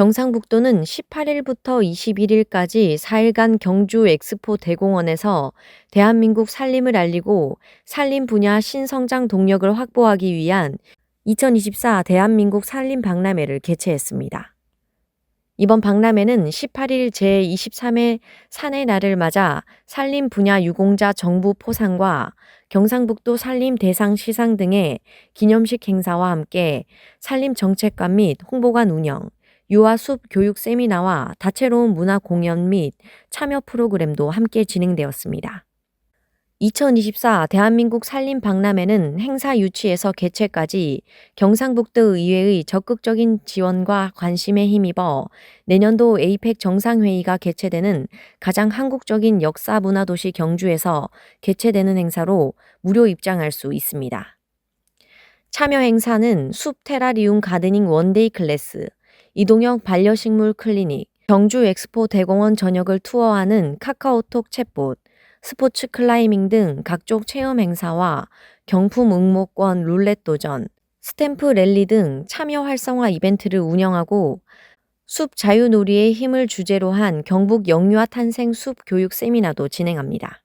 경상북도는 18일부터 21일까지 4일간 경주 엑스포 대공원에서 대한민국 산림을 알리고 산림 분야 신성장 동력을 확보하기 위한 2024 대한민국 산림 박람회를 개최했습니다. 이번 박람회는 18일 제23회 산의 날을 맞아 산림 분야 유공자 정부 포상과 경상북도 산림 대상 시상 등의 기념식 행사와 함께 산림 정책관 및 홍보관 운영, 유아 숲 교육 세미나와 다채로운 문화 공연 및 참여 프로그램도 함께 진행되었습니다. 2024 대한민국 산림 박람회는 행사 유치에서 개최까지 경상북도 의회의 적극적인 지원과 관심에 힘입어 내년도 에이펙 정상회의가 개최되는 가장 한국적인 역사 문화 도시 경주에서 개최되는 행사로 무료 입장할 수 있습니다. 참여 행사는 숲 테라리움 가드닝 원데이 클래스, 이동형 반려식물 클리닉, 경주 엑스포 대공원 전역을 투어하는 카카오톡 챗봇, 스포츠 클라이밍 등 각종 체험 행사와 경품 응모권 룰렛 도전, 스탬프 랠리 등 참여 활성화 이벤트를 운영하고 숲 자유놀이의 힘을 주제로 한 경북 영유아 탄생 숲 교육 세미나도 진행합니다.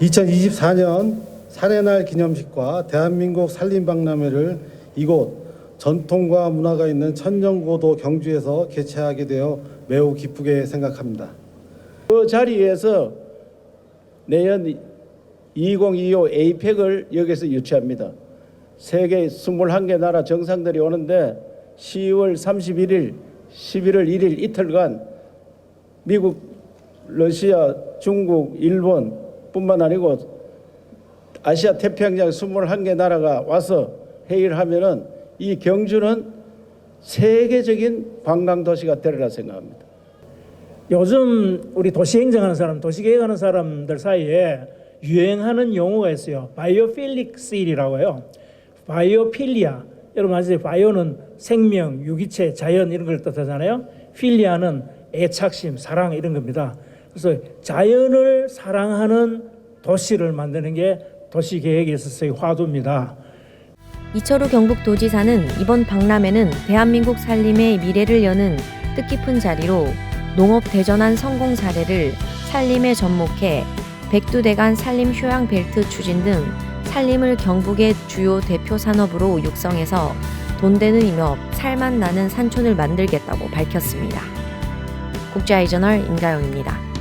2024년 산해날 기념식과 대한민국 산림박람회를 이곳 전통과 문화가 있는 천년고도 경주에서 개최하게 되어 매우 기쁘게 생각합니다. 그 자리에서 내년 2025 에이펙을 여기서 유치합니다. 세계 21개 나라 정상들이 오는데 10월 31일, 11월 1일 이틀간 미국, 러시아, 중국, 일본 뿐만 아니고 아시아 태평양 21개 나라가 와서 회의를 하면은 이 경주는 세계적인 관광 도시가 되리라 생각합니다. 요즘 우리 도시 행정하는 사람, 도시 계획하는 사람들 사이에 유행하는 용어가 있어요. 바이오필릭 실이라고 해요. 바이오필리아. 여러분 아시죠? 바이오는 생명, 유기체, 자연 이런 걸 뜻하잖아요. 필리아는 애착심, 사랑 이런 겁니다. 그래서 자연을 사랑하는 도시를 만드는 게 도시 계획에 있어서의 화두입니다. 이철우 경북도지사는 이번 박람회는 대한민국 산림의 미래를 여는 뜻깊은 자리로 농업 대전환 성공 사례를 산림에 접목해 백두대간 산림 효양 벨트 추진 등 산림을 경북의 주요 대표 산업으로 육성해서 돈 되는 임업, 살맛 나는 산촌을 만들겠다고 밝혔습니다. 국제아이저널 임가영입니다.